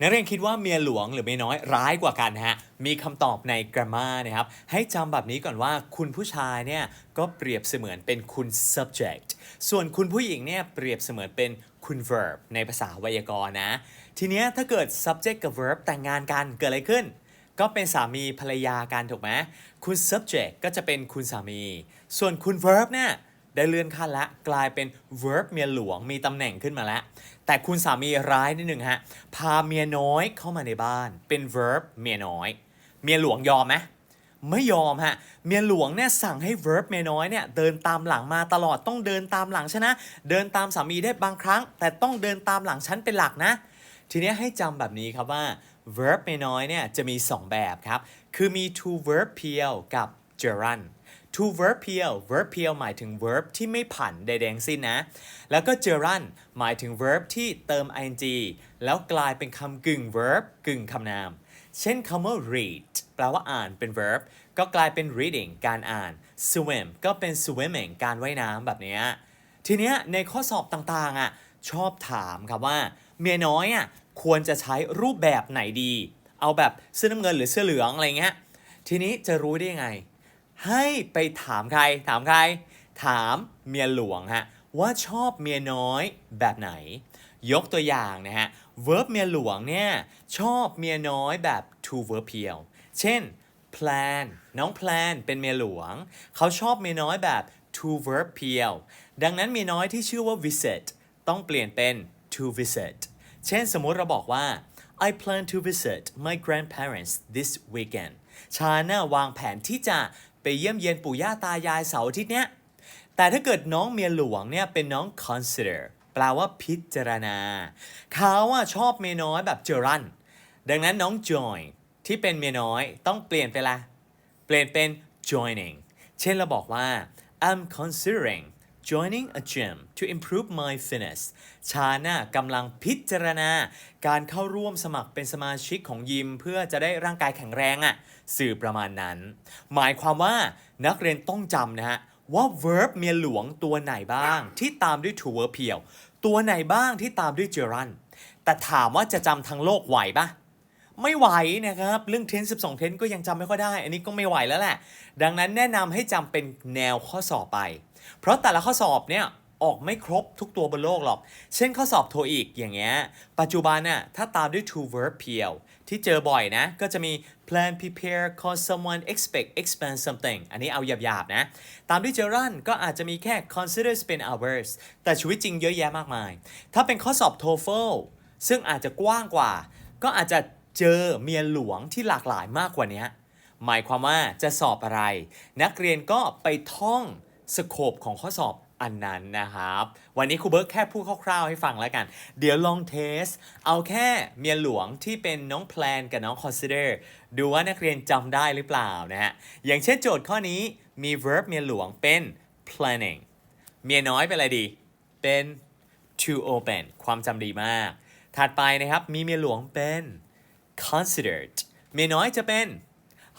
นักเรียนคิดว่าเมียหลวงหรือเมียน้อยร้ายกว่ากันฮะ มีคำตอบใน grammar นะครับ ให้จำแบบนี้ก่อนว่าคุณผู้ชายเนี่ยก็เปรียบเสมือนเป็นคุณ subject ส่วนคุณผู้หญิงเนี่ยเปรียบเสมือนเป็นคุณ verb ในภาษาไวยากรณ์นะ ทีเนี้ยถ้าเกิด subject กับ verb แต่งงานกันเกิดอะไรขึ้น ก็เป็นสามีภรรยากันถูกไหมคุณ subject ก็จะเป็นคุณสามี ส่วนคุณ verb เนี่ยได้เลื่อนขั้นละกลายเป็น verb เมียหลวงมีตำแหน่งขึ้นมาแล้ว แต่คุณสามีร้ายนิดหนึ่งฮะ พาเมียน้อยเข้ามาในบ้าน เป็น verb เมียน้อย เมียหลวงยอมไหมไม่ยอมฮะ เมียหลวงเนี่ยสั่งให้ verb เมียน้อยเนี่ยเดินตามหลังมาตลอดต้องเดินตามหลังฉันนะ เดินตามสามีได้บางครั้ง แต่ต้องเดินตามหลังฉันเป็นหลักนะ ทีนี้ให้จำแบบนี้ครับว่า verb เมียน้อยเนี่ยจะมี 2 แบบครับ คือมี to verb เพียวกับ gerund to verb เพียว verb เพียวหมายถึง verb ที่ไม่ผันใดๆทั้งสิ้นนะ แล้วก็ gerund หมายถึง verb ที่เติม ing แล้วกลายเป็นคำกึ่ง verb กึ่งคำนาม เช่นคำว่า read แปลว่าอ่านเป็น verb ก็กลายเป็น reading การอ่าน swim ก็เป็น swimming การว่ายน้ำแบบนี้ทีเนี้ยในข้อสอบต่างๆอะชอบถามครับว่า เมียน้อยอะควรจะใช้รูปแบบไหนดี เอาแบบเสื้อน้ำเงินหรือเสื้อเหลืองอะไรเงี้ยทีนี้จะรู้ได้ยังไง ให้ไปถามใคร ถามใคร ถามเมียหลวงฮะว่าชอบเมียน้อยแบบไหน ยกตัวอย่างนะฮะ verb เมียหลวงเนี่ยชอบเมียน้อยแบบ to verb เพียว เช่น plan น้อง plan เป็นเมียหลวง เขาชอบเมียน้อยแบบ to verb เพียว ดังนั้นเมียน้อยที่ชื่อว่า visit ต้องเปลี่ยนเป็น to visit เช่นสมมุติเราบอกว่า I plan to visit my grandparents this weekend ฉันน่ะวางแผนที่จะ ไปเยี่ยมเยียนปู่ย่าตายายเสาร์อาทิตย์เนี้ย แต่ถ้าเกิดน้องเมียหลวงเนี่ยเป็นน้อง consider แปลว่าพิจารณา เขาอะชอบเมียน้อยแบบเจรันดังนั้นน้อง join ที่เป็นเมียน้อยต้องเปลี่ยนไปละ เปลี่ยนเป็น joining เช่นเราบอกว่า I'm considering joining a gym to improve my fitness ฉันน่ะกำลังพิจารณา การเข้าร่วมสมัครเป็นสมาชิกของยิม เพื่อจะได้ร่างกายแข็งแรงอะ่ะสื่อประมาณนั้น หมายความว่านักเรียนต้องจำนะฮะว่า verb เมียหลวงตัวไหนบ้างที่ตามด้วย to verb เพียว ตัวไหนบ้างที่ตามด้วย gerund แต่ถามว่าจะจำทั้งโลกไหวปะ ไม่ไหวนะครับ เรื่องเทน12 เทนก็ยังจำไม่ค่อยได้ อันนี้ก็ไม่ไหวแล้วแหละ ดังนั้นแนะนำให้จำเป็นแนวข้อสอบไป เพราะแต่ละข้อสอบเนี่ยออกไม่ครบทุกตัวบนโลกหรอก เช่นข้อสอบโทอีกอย่างเงี้ย ปัจจุบันน่ะถ้าตามด้วย to verb เพียวที่เจอบ่อยนะ ก็จะมี plan prepare cause someone expect expand something อันนี้เอาหยาบๆนะ ตามด้วย gerund ก็อาจจะมีแค่ consider spend hours แต่ชีวิตจริงเยอะแยะมากมาย ถ้าเป็นข้อสอบ TOEFL ซึ่งอาจจะกว้างกว่า ก็อาจจะ เจอเมียหลวงที่หลากหลายมากกว่านี้หมายความว่าจะสอบอะไร นักเรียนก็ไปท่องสโคปของข้อสอบอันนั้นนะครับ วันนี้ครูเบิร์กแค่พูดคร่าวๆให้ฟังแล้วกัน เดี๋ยวลองเทส เอาแค่เมียหลวงที่เป็นน้องแพลนกับน้อง consider ดูว่านักเรียนจำได้หรือเปล่านะฮะ อย่างเช่นโจทย์ข้อนี้มี verb เมียหลวงเป็น planning เมียน้อยเป็นอะไรดี เป็น to open ความจำดีมาก ถัดไปนะครับมีเมียหลวงเป็น considered เมียน้อยจะเป็น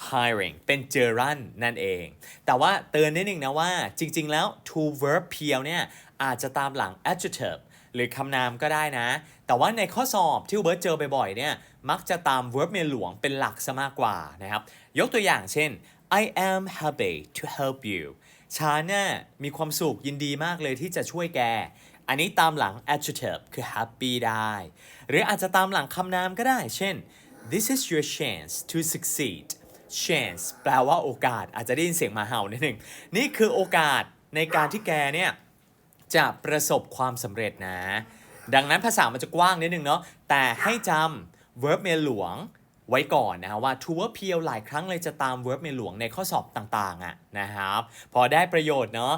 hiring เป็น gerund นั่นเอง แต่ว่าเตือนนิดนึงนะว่าจริงๆแล้ว to verb เพียวเนี่ยอาจจะตามหลัง adjective หรือคำนามก็ได้นะ แต่ว่าในข้อสอบที่เบิร์ตเจอบ่อยๆเนี่ยมักจะตาม verb เมียหลวงเป็นหลักซะมากกว่านะครับ ยกตัวอย่างเช่น I am happy to help you ฉันน่ะมีความสุขยินดีมากเลยที่จะช่วยแก อันนี้ตามหลัง adjective คือ happy ได้ หรืออาจจะตามหลังคำนามก็ได้ เช่น this is your chance to succeed chance แปลว่าโอกาสอาจจะได้ยินเสียงหมาเห่านิดหนึ่งนี่คือโอกาสในการที่แกเนี่ยจะประสบความสำเร็จนะ ดังนั้นภาษามันจะกว้างนิดนึงเนาะแต่ให้จำ verb เมียหลวง ไว้ก่อนนะฮะว่า to verb เพียวหลายครั้งเลยจะตาม verb เมหลวงในข้อสอบต่างๆอะนะครับพอได้ประโยชน์เนาะ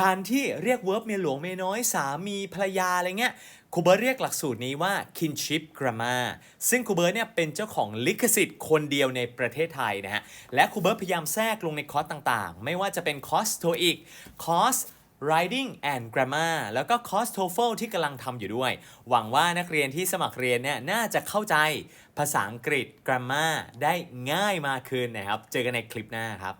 การที่เรียก verb เมียหลวงเมียน้อยสามีภรรยาอะไรเงี้ยครูเบิร์ตเรียกหลักสูตรนี้ว่า kinship grammar ซึ่งครูเบิร์ตเนี่ยเป็นเจ้าของลิขสิทธิ์คนเดียวในประเทศไทยนะฮะและครูเบิร์ตพยายามแทรกลงในคอร์สต่างๆ ไม่ว่าจะเป็นคอร์ส TOEIC คอร์ส Writing and Grammar แล้วก็คอร์ส TOEFL ที่กำลังทำอยู่ด้วย หวังว่านักเรียนที่สมัครเรียนเนี่ยน่าจะเข้าใจภาษาอังกฤษ Grammar ได้ง่ายมากขึ้นนะครับ เจอกันในคลิปหน้าครับ